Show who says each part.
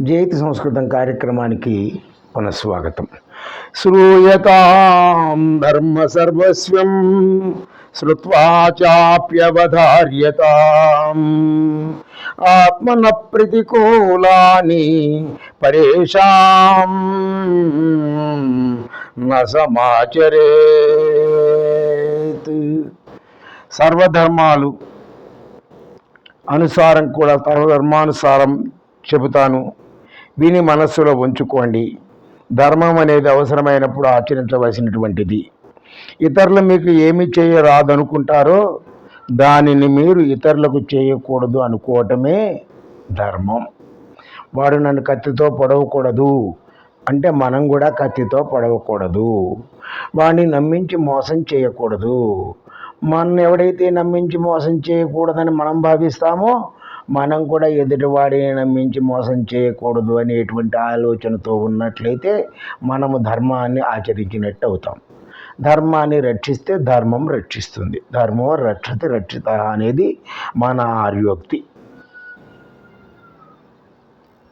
Speaker 1: జయతి సంస్కృతం కార్యక్రమానికి పునఃస్వాగతం. శ్రూయతాం ధర్మ సర్వస్వం శ్రుత్వా చాప్యవధార్యతాం. ఆత్మన ప్రతికూలాని పరేషాం నసమాచరే సర్వధర్మాలు అనుసారం కూడా సర్వధర్మానుసారం చెబుతాను. విని మనస్సులో ఉంచుకోండి. ధర్మం అనేది అవసరమైనప్పుడు ఆచరించవలసినటువంటిది. ఇతరులు మీకు ఏమి చేయరాదనుకుంటారో దానిని మీరు ఇతరులకు చేయకూడదు అనుకోవటమే ధర్మం. వాడు నన్ను కత్తితో పొడవకూడదు అంటే మనం కూడా కత్తితో పొడవకూడదు. వాడిని నమ్మించి మోసం చేయకూడదు. మన ఎవడైతే నమ్మించి మోసం చేయకూడదని మనం భావిస్తామో మనం కూడా ఎదుటివాడిని నమ్మించి మోసం చేయకూడదు అనేటువంటి ఆలోచనతో ఉన్నట్లయితే మనము ధర్మాన్ని ఆచరించినట్టు అవుతాం. ధర్మాన్ని రక్షిస్తే ధర్మం రక్షిస్తుంది. ధర్మం రక్షతి రక్షిత అనేది మన ఆర్యోక్తి.